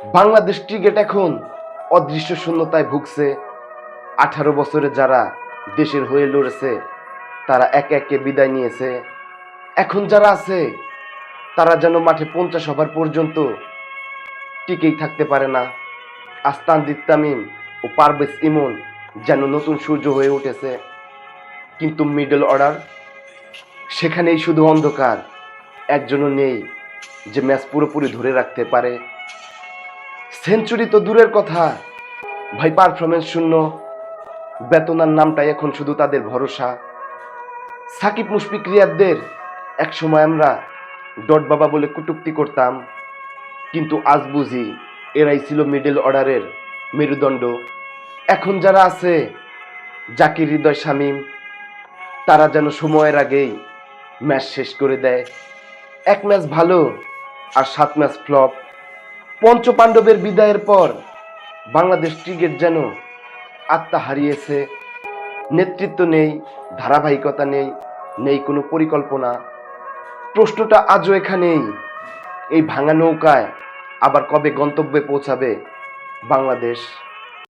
Bangladesh cricket এখন অদৃশ্য শূন্যতায় ভুগছে। আঠারো বছরে যারা দেশের হয়ে লড়েছে, তারা একে একে বিদায় নিয়েছে। এখন যারা আছে, তারা যেন মাঠে পঞ্চাশ ওভার পর্যন্ত টিকেই থাকতে পারে না। আস্তানদিদ তামিম ও পারভেজ ইমন যেন নতুন সূর্য হয়ে উঠেছে। কিন্তু মিডল অর্ডার সেখানেই শুধু অন্ধকার, একজনও নেই যে ম্যাচ পুরোপুরি ধরে রাখতে পারে। সেঞ্চুরি তো দূরের কথা। ভাই পারফরমেন্স শূন্য। বেতনার নামটাই এখন শুধু তাদের ভরসা। সাকিব মুশফিক রিয়াদদের এক সময় আমরা ডট বাবা বলে কটুক্তি করতাম। কিন্তু আজ বুঝি এরাই ছিল মিডল অর্ডারের মেরুদণ্ড। এখন যারা আছে, জাকির হৃদয় শামীম, তারা যেন সময়ের আগেই ম্যাচ শেষ করে দেয়। এক ম্যাচ ভালো আর সাত ম্যাচ ফ্লপ। পঞ্চ পাণ্ডবের বিদায়ের পর বাংলাদেশ ক্রিকেট যেন আত্মা হারিয়েছে। নেতৃত্ব নেই, ধারাবাহিকতা নেই নেই কোনো পরিকল্পনা। প্রশ্নটা আজও এখানেই। এই ভাঙা নৌকায় আবার কবে গন্তব্যে পৌঁছাবে বাংলাদেশ?